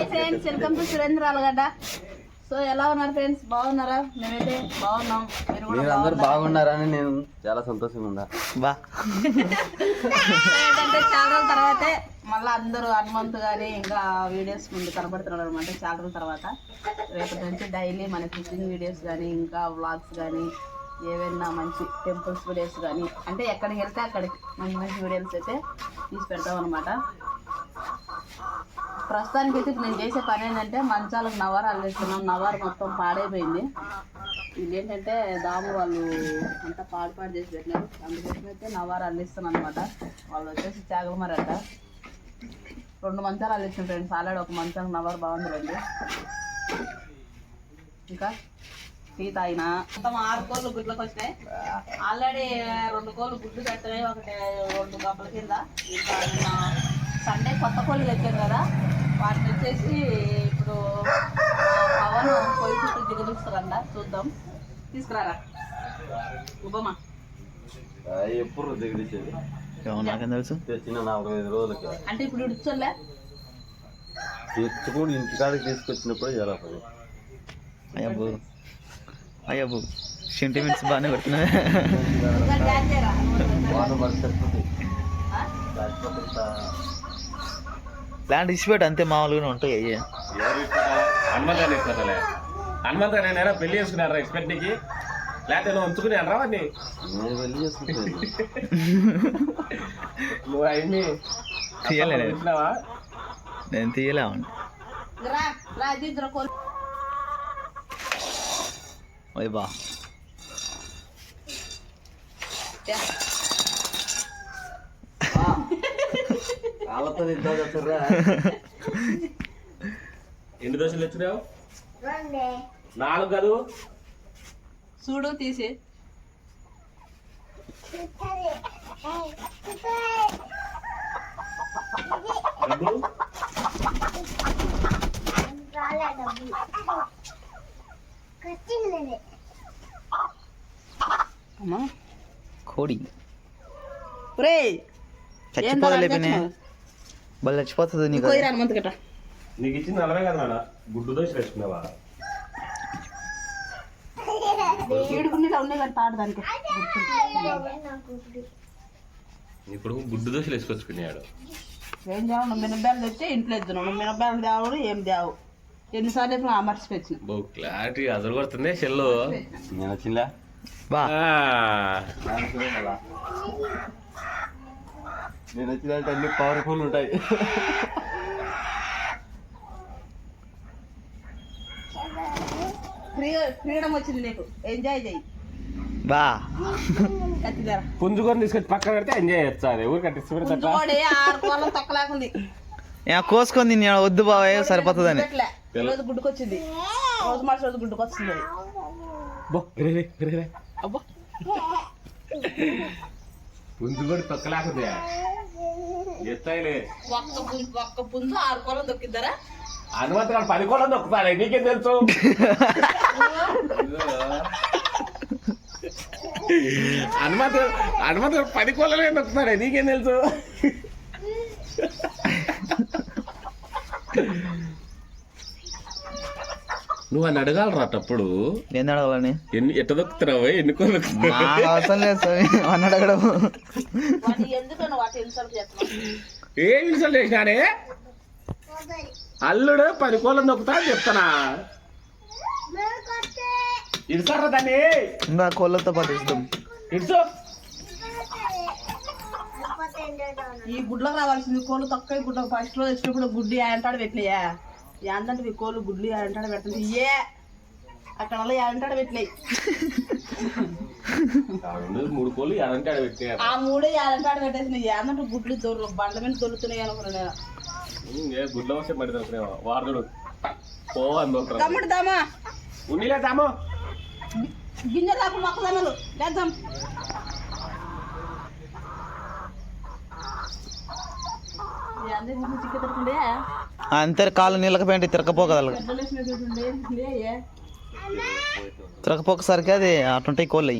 Friends welcome to Surendra Alagadda so ఎలా ఉన్నారు friends బాగున్నారా? మేమైతే బాగున్నాం. మీరు కూడా మీరందరూ బాగున్నారని నేను చాలా సంతోషంగా ఉన్నా. బా. ఏంటంటే చాలా రోజుల తర్వాతే మళ్ళీ అందరూ హనుమంత్ కానీ ఇంకా వీడియోస్ ముందు కనబడుతున్నారు అనమాట చాలా రోజుల తర్వాత. రేపటి నుంచి డైలీ మన ఫిషింగ్ వీడియోస్ కానీ ఇంకా వ్లాగ్స్ కానీ ఏవైనా మంచి టెంపుల్స్ వీడియోస్ కానీ అంటే ఎక్కడికి వెళ్తే అక్కడికి మంచి మంచి వీడియోస్ అయితే తీసి పెడతాం అనమాట ప్రస్తుతానికి అయితే నేను చేసే పని ఏంటంటే మంచాలకు నవారు అల్లేస్తున్నాం. నవారు మొత్తం పాడైపోయింది. ఇది ఏంటంటే దాము వాళ్ళు అంతా పాడు పాడు చేసి పెట్టినారు. అందుకోసం అయితే నవారు అల్లిస్తున్నాను అనమాట వాళ్ళు వచ్చేసి చాగలమారట. రెండు మంచాలు అల్లించిన ఫ్రెండ్స్. ఆల్రెడీ ఒక మంచాలకు నవారు బాగుంది రండి. ఇంకా టీ తాగిన. మొత్తం ఆరు కోళ్ళు గుడ్లకు వచ్చినాయి. ఆల్రెడీ రెండు కోళ్ళు గుడ్లు పెట్టినాయి ఒకటి రెండు గప్పల కింద. ఇంకా సండే కొత్త కోళ్ళు తెచ్చాను కదా వాటిని వచ్చేసి ఇప్పుడు పవన్ పొయ్యి చుట్టూ దిగదూస్తారంట చూద్దాం. తీసుకురారా? ఉబమా ఎప్పుడు ఏమో నాకేం తెలుసు. తెచ్చిన నాలుగు ఐదు రోజులకి. అంటే ఇప్పుడు ఇడుచోలే తెచ్చుకొని ఇంటికాడికి తీసుకొచ్చినప్పుడు ఎలా పని అయ్యబ్బు అయ్యబ్బు సెంటిమెంట్స్ బాగానే పెడుతున్నాయి మరి ప్లాంట్ ఇచ్చిపెట్టు అంతే మామూలుగానే ఉంటాయి అయ్యే. హనుమంత పెళ్ళి చేసుకున్నారా ఎక్స్పెక్ట్కి లేకపోతే నువ్వు ఉంచుకుని అనరా వాడిని చేసుకుంటాను. నువ్వు అయింది తీయలే. నేను. ఇచ్చినావా నేను ఇది ఇద్దరు కదా ఎన్ని దోశలు తెచ్చినావు నాలుగు కాదు. చూడు తీసి. కోడి. ఒరే చచ్చిపోదా వాళ్ళు చచ్చిపోతుంది నీకు హనుమంత్ గట్ట నీకు ఇచ్చింది నలభై కదా నాన్న. గుడ్డు తాడు దానికి. ఇప్పుడు గుడ్డు దోశలు వేసుకొచ్చుకున్నాడు ఏం చేయాలి? నువ్వు మినపాయలు తెచ్చి ఇంట్లో ఇద్దును. నువ్వు మినపాయలు తేవడు ఏం తేవు ఎన్నిసార్లు ఇప్పుడు అమర్చిపెచ్చిన బో క్లారిటీ అసలు పడుతుంది సెల్లు నేను వచ్చిందా? బా. నేను వచ్చినట్టు అన్ని పవర్ఫుల్ ఉంటాయి. ఫ్రీ ఫ్రీడమ్ వచ్చింది నీకు. ఎంజాయ్ చేయి. బా. కత్తిదార. పుంజుకొని తీసుకొచ్చి పక్కన పెడితే ఎంజాయ్ చేయొచ్చు అది ఊరికి కోసుకొని నేను వద్దు బాబాయ్ సరిపోతుందని. రోజు గుడ్డుకొచ్చింది. రోజు మార్చి రోజు గుడ్డుకొచ్చింది పుంజుకొని తొక్కలేకుంది ఎత్తాయిలే ఒక్క పుంజు ఒక్క పుంజు ఆరు కోళ్ళం దొక్కిద్దరా? హనుమంత్ గారు పది కూడా నొక్కుతాడే నీకేం తెలుసు? హనుమంత్ హనుమంత్ గారు పది కోళ్ళనే నొక్కుతాడే నీకేం తెలుసు? నువ్వు అని అడగాలరా అప్పుడు. ఏం అడగాలని. ఎన్ని ఎట్ట దొక్కుతున్నావు? ఎన్ని కోళ్ళు అవసరం లేదు స్వామి అని అడగడం. ఏం ఇన్సల్ట్ చేసినానే? అల్లుడు పది కోళ్ళని నొక్కుతా అని చెప్తానా? ఇడుసారా దాన్ని. ఇంకా కోళ్ళతో పాటు ఇస్తాం. ఈ గుడ్లకు రావాల్సింది కోళ్ళు తక్కువ గుడ్డ ఫస్ట్ రోజు వచ్చినప్పుడు గుడ్డి యాంటాడు పెట్టలేయా యాందంటే మీ కోళ్ళు గుడ్లు యాంటాడు పెడుతుంది ఏ అక్కడ పెట్టలేయి రెండు మూడు కోళ్ళు ఎడంటే ఆడ పెట్టినారు ఆ మూడే యాంటాడు పెట్టేసినాయి. యాందంటే గుడ్లు దొరు బండ్ల మీద దొరుకుతున్నాయి అనుకున్నాను నేను. గుడ్ల వస్తే మరి దొరికినావా వారదుడు పో అని దొరకరా తమ్ముడు దామా ఉన్నిలే తాము గింజలు రాకు మొక్కదన్నలు లేద్దాం అందరి గుడ్లు చిక్క తిరుగుతుండే అంతే కాళ్ళు నీళ్ళకి పెంటి తిరగపోకదలు పెద్దలు వేసిన తిరుగుతుండే లే తిరగపోకసరికి అది అటుంటాయి కోళ్ళు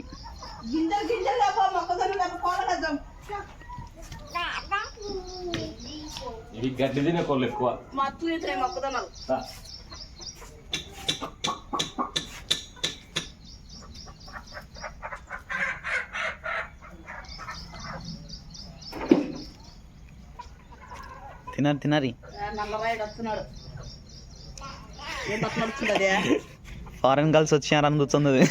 వేద్దాం ఈ గడ్డి తినే కోళ్ళు ఎక్కువ. మత్తు ఇతరే తినారి తినారి. ఫారెన్ గర్ల్స్ వచ్చారని కూర్చుంది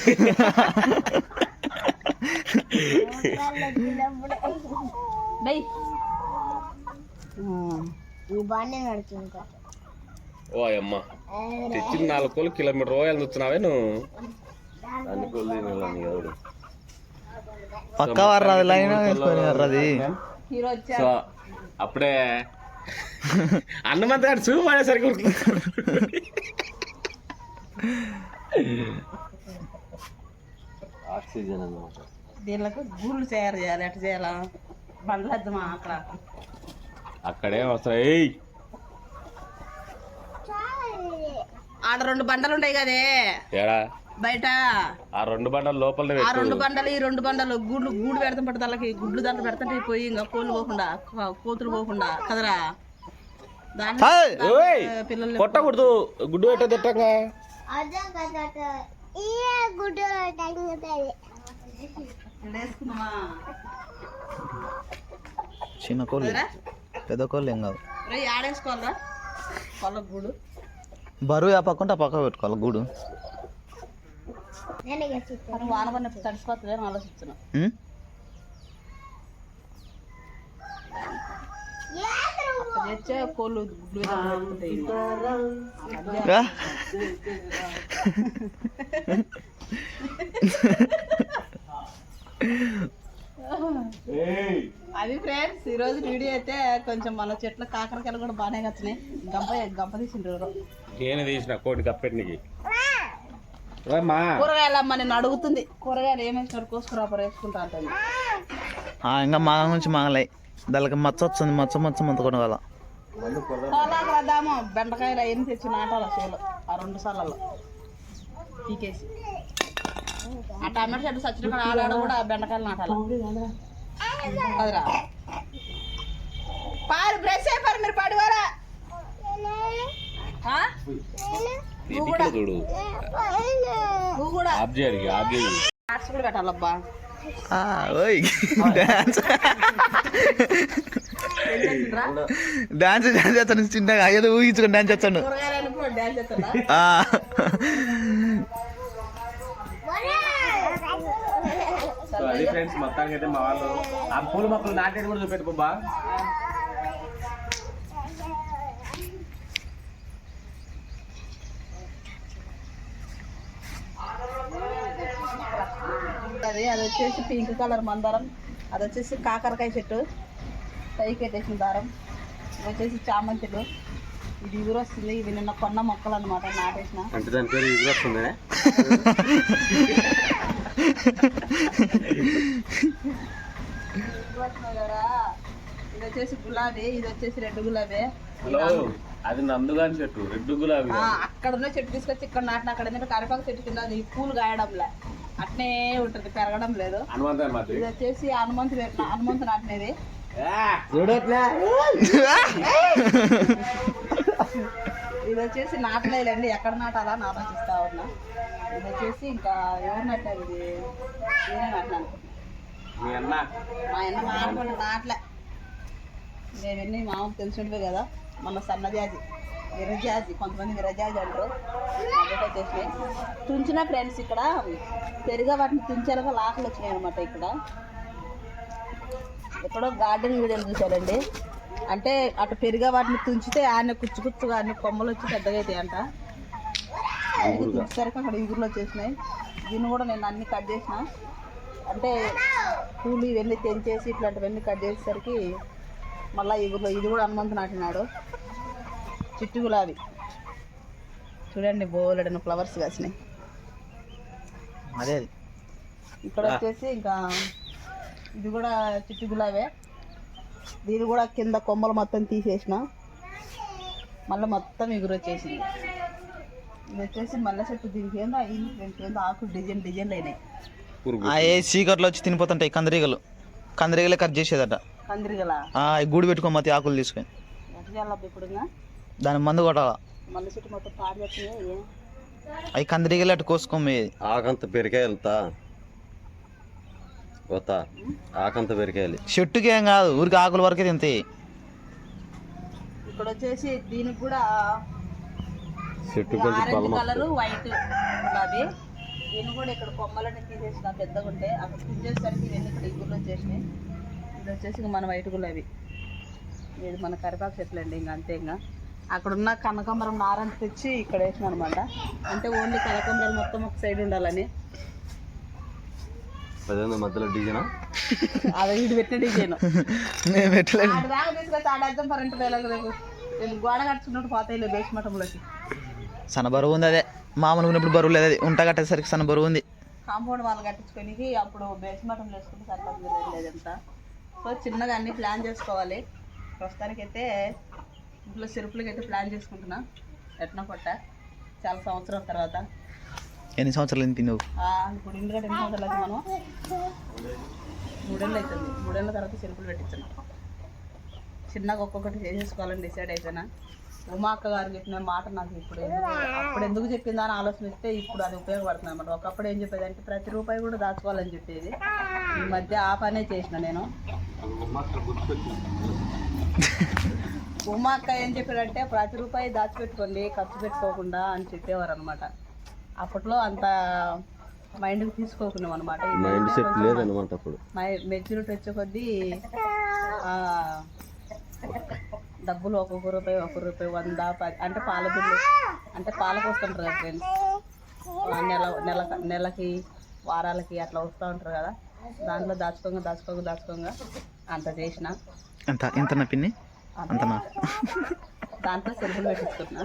ఓ అమ్మ తెచ్చిన నాలుగు కోళ్ళు కిలోమీటర్ రోయలు చూస్తున్నావే నువ్వు. అన్ని కోళ్ళు తినాలని ఎవడు? పక్క వర్రది లైన్ వేసుకొని వర్రది. సో అప్పుడే అన్నమంత గారు చూపు పడేసరికి ఆక్సిజన్ అన్నమాట. దీనికి గూళ్ళు తయారు చేయాలి ఎట్లా చేయాలా. బండ్లద్దమా అక్కడ. అక్కడే వస్తాయి. ఏయ్! ఆడ రెండు బండలు ఉంటాయి కదే. ఏడా? బయట. ఆ రెండు బండలు లోపలనే ఆ పెట్టు రెండు బండలు ఈ రెండు బండలు గూళ్ళు గూడు పెడతాం పడితే వాళ్ళకి గుడ్లు దాంట్లో పెడతాంటే పోయి ఇంకా కోళ్ళు పోకుండా కోతులు పోకుండా కదరా? పిల్లలు కొట్టకూడదు. గుడ్డు పెట్ట తిట్టంగా. చిన్న కోళ్ళు. పెద్ద కోళ్ళు ఏం కాదు ఆడేసుకోవాలరా. గూడు. బరువు ఆ పక్క ఉంటే ఆ పక్క పెట్టుకోవాలి గూడు. కానీ వాన ఆలోచిస్తున్నా. కోళ్ళు? అది ఫ్రెండ్స్ ఈ రోజు వీడియో అయితే కొంచెం మన చెట్ల కాకరకాయలు కూడా బాగానే వచ్చినాయి గంప గంప తీసిండ్రు నేను తీసిన కోటి కప్పెట్నికి. మా కూరగాయలు అమ్మ నేను అడుగుతుంది. కూరగాయలు ఏమేసినారు వేసుకుంటా అంటుంది. ఆ, ఇంకా మాగ నుంచి మాగలే. దానికి మచ్చ వచ్చింది మచ్చ మచ్చ మంత కొనగల. పొలాకు రద్దాము బెండకాయలు అవన్నీ తెచ్చి నాటాలి చేలు ఆ రెండు సార్లలో. పీకేసి. ఆ టమాటో చెట్టు సచ్చిన కాడ ఆడాడ కూడా ఆ బెండకాయలు నాటాలి. అదిరా పారు బ్రష్ అయిపోరు మీరు పడివారా ఆ? నువ్వు కూడా. చూడు. ఆఫ్ చేయాలి ఆఫ్ చేయాలి. ఆర్ట్స్ కూడా పెట్టాలబ్బా. ఆ, ఓయ్. డాన్స్? డాన్స్ డాన్స్ చేస్తాను. చిన్నగా. ఏదో ఊహించుకొని డాన్స్ చేస్తాను. అది ఫ్రెండ్స్ మొత్తానికి అయితే మా వాళ్ళు. ఆ పూల మొక్కలు నాటేది కూడా చూపెట్టు బాబా అది అది వచ్చేసి పింక్ కలర్ మందారం అది వచ్చేసి కాకరకాయ చెట్టు పైకి పెట్టేసిన దారం ఇది వచ్చేసి చామంతులు ఇది ఎగురు వస్తుంది ఇవి నిన్న కొన్న మొక్కలు అనమాట నాటేసిన. అంటే దాని పేరు ఇది వస్తుందే ఎగురు వస్తున్నాయి కదా. ఇది వచ్చేసి గులాబీ ఇది వచ్చేసి రెడ్ గులాబీ. హలో అది నందుగాని చెట్టు రెడ్ గులాబీ. ఆ, అక్కడ ఉన్న చెట్టు తీసుకొచ్చి ఇక్కడ నాటిన అక్కడ ఎందుకంటే కరిపాకు చెట్టు కింద అది పూలు కాయడంలే అట్నే ఉంటుంది పెరగడం లేదు. ఇది వచ్చేసి హనుమంతు పెట్టిన హనుమంతు నాటినది ఇది వచ్చేసి నాటలేదండి ఎక్కడ నాటాలా అని ఆలోచిస్తా ఉన్నా. ఇది వచ్చేసి ఇంకా ఎవరు నాటారు ఇది? నేనే నాటినా. అనుకుంటున్నా మీ అన్న. మా అన్న నాటుకుంటే నాటలే. మేమన్నీ మామూలు తెలిసినవే కదా మన సన్నజాజి. విరజాజి కొంతమంది విరజాజి అంటారు. అదొక వచ్చేసినాయి తుంచిన ఫ్రెండ్స్ ఇక్కడ పెరిగా వాటిని తుంచేలాగా లాకలు వచ్చినాయి అనమాట ఇక్కడ. ఎక్కడో గార్డెన్ వీడియోలు చూశారండి. అంటే అటు పెరిగా వాటిని తుంచితే ఆయన కుచ్చు కుచ్చుగా అన్ని కొమ్మలు వచ్చి పెద్దగా అవుతాయి అంట. తుంచేసరికి అక్కడ ఇగురులు వచ్చేసినాయి. దీన్ని కూడా నేను అన్ని కట్ చేసిన. అంటే పూలు ఇవన్నీ తెంచేసి ఇట్లాంటివన్నీ కట్ చేసేసరికి మళ్ళీ ఇగురులో ఇది కూడా హనుమంతు నాటినాడు. చిట్టు గులాబీ చూడండి బోలెడన ఫ్లవర్స్ కాసినాయి. అదే అది. ఇక్కడ వచ్చేసి ఇంకా ఇది కూడా చిట్టు గులాబే దీని కూడా కింద కొమ్మలు మొత్తం తీసేసిన. మళ్ళీ మొత్తం ఎగురు వచ్చేసింది ఇది వచ్చేసి మల్లె చెట్టు దీనికి ఏందో అయింది ఆకులు డిజైన్ డిజైన్లు అయినాయి. ఏ చీకట్లో వచ్చి తినిపోతుంటాయి కందిరీగలు. కందిరీగలే కట్ చేసేదట. కందిరిగల? ఆ, ఈ గూడు పెట్టుకోమతి ఆకులు తీసుకొని. ఇప్పుడు ఇంకా దాని మందు కొట్టాల? మళ్ళీ చుట్టూ మొత్తం పాడు చేస్తున్నాయి అవి కందిరిగలు అట్టు కోసుకోమేది ఆకంత పెరికాయలు తా కొత్త ఆకంత పెరికాయలు చెట్టుకి ఏం కాదు ఊరికి ఆకుల వరకే తింతాయి ఇక్కడ వచ్చేసి దీనికి కూడా చెట్టు కొంచెం ఆరెంజ్ బలం కలర్ వైట్ గులాబీ. దీన్ని కూడా ఇక్కడ కొమ్మలన్నీ తీసేసిన పెద్దగా ఉంటే అక్కడ తీసేసరికి ఇవన్నీ ఇక్కడ ఇగురు వచ్చేసినాయి. ఇది వచ్చేసి ఇంక మన వైట్ గులాబీ. ఇది మన కరివేపాకు చెట్లు అండి ఇంకా అంతే ఇంకా. అక్కడ ఉన్న కనకాంబరం నారంత తెచ్చి ఇక్కడ వేసిన అనమాట అంటే ఓన్లీ కనకాంబరాలు మొత్తం ఒక సైడ్ ఉండాలని. మధ్యలో డిజైన్? అది ఇటు పెట్టిన డిజైన్. నేను పెట్టలేదు ఆడ దాకా తీసుకొచ్చి ఆడేద్దాం కరెంట్ వేలకు రేపు. నేను గోడ కట్టుకున్నట్టు పోతాయి బేస్మఠంలోకి సన్న బరువు ఉంది అదే. మామూలుగా ఉన్నప్పుడు బరువు లేదు. అది ఉంట కట్టేసరికి సన్న బరువు ఉంది. కాంపౌండ్ వాళ్ళు కట్టించుకొని అప్పుడు బేస్మఠం వేసుకుంటే సరిపోతుంది. లేదంతా సో చిన్నగా అన్ని ప్లాన్ చేసుకోవాలి. ప్రస్తుతానికైతే ఇంట్లో చెరుపులకి అయితే ప్లాన్ చేసుకుంటున్నా. ఎట్నా కొట్ట. చాలా సంవత్సరాల తర్వాత. ఎన్ని సంవత్సరాలు తింది నువ్వు ఆ, ఇప్పుడు ఇంటిగా ఎన్ని సంవత్సరాలు అయితే మనం మూడేళ్ళు అవుతుంది మూడేళ్ళ తర్వాత చెరుపులు పెట్టించాను చిన్నగా ఒక్కొక్కటి చేసేసుకోవాలని డిసైడ్ అయిపోయినా. ఉమా అక్క గారు చెప్పిన మాట నాకు ఇప్పుడు ఎందుకు- అప్పుడు ఎందుకు చెప్పిందా అని ఆలోచనిస్తే ఇప్పుడు అది ఉపయోగపడుతుంది అనమాట ఒకప్పుడు ఏం చెప్పేది అంటే ప్రతి రూపాయి కూడా దాచుకోవాలని చెప్పేది. ఈ మధ్య ఆ పనే చేసిన నేను. ఉమా అక్క ఏం చెప్పాడంటే ప్రతి రూపాయి దాచిపెట్టుకోండి ఖర్చు పెట్టుకోకుండా అని చెప్పేవారు అనమాట అప్పట్లో అంత మైండ్కి తీసుకోకున్నాం అనమాట మైండ్ సెట్ లేదనమాట అప్పుడు. మెచ్యూరిటీ వచ్చే కొద్దీ డబ్బులు ఒక్కొక్క రూపాయి ఒక్కొక్క రూపాయి వంద పది అంటే పాల బిల్లు అంటే పాలకు వస్తుంటారు కదా ఫ్రెండ్స్ నెల నెల నెలకి వారాలకి అట్లా వస్తూ ఉంటారు కదా. దాంట్లో దాచుకోగా దాచుకోగా దాచుకోగా అంత చేసిన. ఎంత ఎంత నా పిన్ని? అంతనా దాంట్లో సెల్ఫులు పెట్టించుకున్నా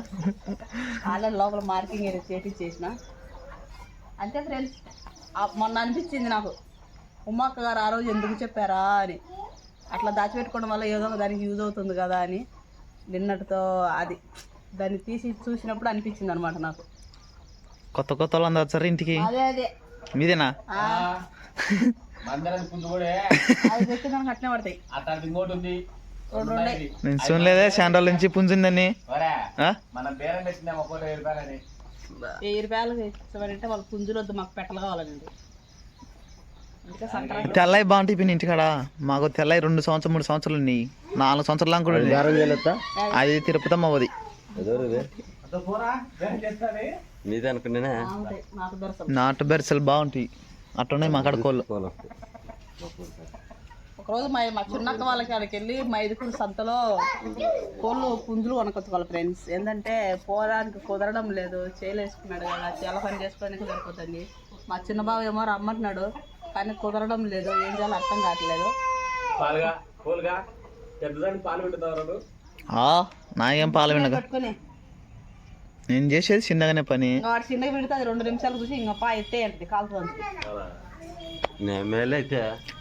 ఆల్రెడీ లోపల మార్కింగ్ ఏదో చేపించేసిన అంతే ఫ్రెండ్స్ మొన్న అనిపించింది నాకు. ఉమ్మక్క గారు ఆ రోజు ఎందుకు చెప్పారా అని. అట్లా దాచిపెట్టుకోవడం వల్ల ఏదో దానికి యూజ్ అవుతుంది కదా అని. నిన్నటితో అది. దాన్ని తీసి చూసినప్పుడు అనిపించింది అనమాట నాకు. కొత్త కొత్త వాళ్ళు అందరు వచ్చారు ఇంటికి? అదే మీదేనా? చెప్తే నాకు అట్లే పడతాయి. నేను చూడలేదే రోజుల నుంచి పుంజుందని. వరే ఆ? మన పేరెంట్ పెట్టిందేమో ఒకటి ఏడు రూపాయలని వెయ్యి రూపాయలు ఇస్తామంటే వాళ్ళు పుంజులు వద్దు మాకు పెట్టలు కావాలండి. అందుకే సంక్రాంతి తెల్లవి బాగుంటాయి పిన్ని ఇంటికాడ. మాకు తెల్లవి రెండు సంవత్సరం మూడు సంవత్సరాలు ఉన్నాయి. నాలుగు సంవత్సరాలు కూడా అది తిరుపతి అమ్మది ఎదరు ఇదే. అంత పోరా పేరెంట్ చేస్తుంది నీదే అనుకునేనా బాగుంటాయి నాటు బెరసలు. బాగుంటాయి. అట్టున్నాయి మా కాడ కోళ్ళు. ఒకరోజు మా మా చిన్నక్క వాళ్ళకి అక్కడికి వెళ్ళి మా ఎదుకుడు సంతలో కోళ్ళు పుంజులు కొనుక్కొచ్చుకోవాలి ఫ్రెండ్స్ ఏంటంటే పోరానికి కుదరడం లేదు. చేయలేసుకున్నాడు కదా చాలా పని చేసుకోవడానికి సరిపోతుంది. మా చిన్న బావ ఏమో రమ్మంటున్నాడు కానీ కుదరడం లేదు. ఏం చేయాలో అర్థం కావట్లేదు. పాలుగా కోలుగా పెద్దదానికి పాలు పెట్టుతారు ఆ, నాకేం పాల పట్టుకొని. నేను చేసేది చిన్నగానే పని. చిన్నగా పెడితే అది రెండు నిమిషాలు చూసి ఇంకా పా ఎత్తే అంటది కాలుతుంది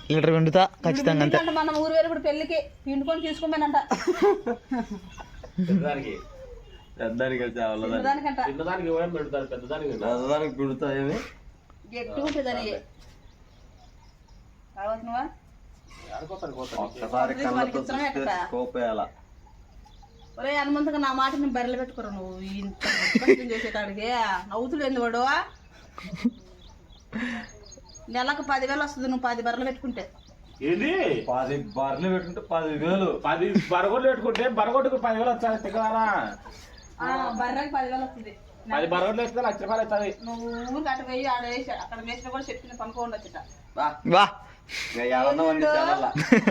లీటర్ వండుతా ఖచ్చితంగా అంతే. మనం ఊరు వేరు ఇప్పుడు పెళ్ళికి పిండుకొని తీసుకోమేనంట పెద్దదానికి పెద్దదానికి. పెద్దదానికి పిడుతా ఏమి? గట్టి అనుకోతాను కోతాను ఒక్కసారి కళ్ళతో చూస్తే కోపేయాల. ఒరే హనుమంతుగా నా మాట నేను బర్రెలు పెట్టుకోరు నువ్వు. ఇంత ఉత్పత్తి చేసే కాడికి నవ్వుతుడు ఎందు వాడు? నెలకు పదివేలు వస్తుంది నువ్వు పది బర్రెలు పెట్టుకుంటే. ఏంది? పది బర్రెలు పెట్టుకుంటే పది వేలు పది బరగొడ్లు పెట్టుకుంటే బరగొడ్డుకు పదివేలు వచ్చాయి తిక్కదానా ఆ, బర్రెకి పదివేలు వస్తుంది. పది బరగొడ్లు వేస్తే లక్ష రూపాయలు అవుతుంది నువ్వు ఊరికి అటు పోయి ఆడ వేసి అక్కడ వేసిన కూడా చెప్పింది పనుకోండి వచ్చట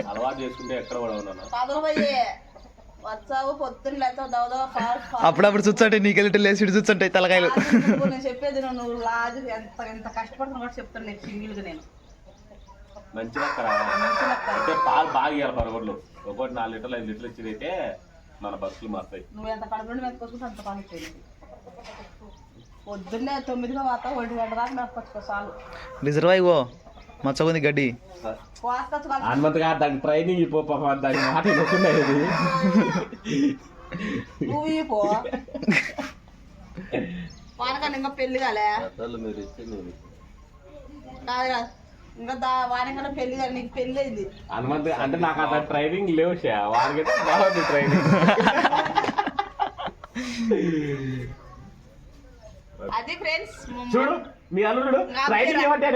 అలవాటు చేసుకుంటే ఎక్కడ కూడా ఉన్నాను అప్పుడప్పుడు చూచంటే నీకెళ్ళి లేచి చూచంటాయి తలకాయలు. నువ్వు నేను చెప్పేది నువ్వు లాజు ఎంత ఎంత కష్టపడుతున్నా కూడా చెప్తాను నేను సింగిల్గా నేను. మంచి లెక్కరా అంటే పాలు బాగా ఇవ్వాలి బరగొడ్లు ఒకటి నాలుగు లీటర్లు ఐదు లీటర్లు ఇచ్చినైతే మన బస్సులు మారుతాయి. నువ్వు ఎంత కడుపు నుండి మెతుకొచ్చుకుంటే అంత పాలు ఇచ్చేది పొద్దున్నే తొమ్మిదిగా వాత ఒంటి గంట దాకా మెతుకొచ్చుకో చాలు. రిజర్వ్ అయ్యో మచ్చగుంది గడ్డి. కోసుకొచ్చుకోవాలి హనుమంతగా దానికి ట్రైనింగ్ ఇపో దాని మాట వానకన్నా ఇంకా పెళ్ళి కాలే. పెద్దలు మీరు ఇచ్చి నేను కాదు కాదు ఇంకా దా వానికన్నా పెళ్ళి కానీ నీకు పెళ్ళి అయింది. హనుమంత్ అంటే నాకు అంత ట్రైనింగ్ లేవు షా వాడికైతే బాగుంది ట్రైనింగ్ అది ఫ్రెండ్స్ చూడు మీ అల్లుడు ట్రైనింగ్ ఏమంటే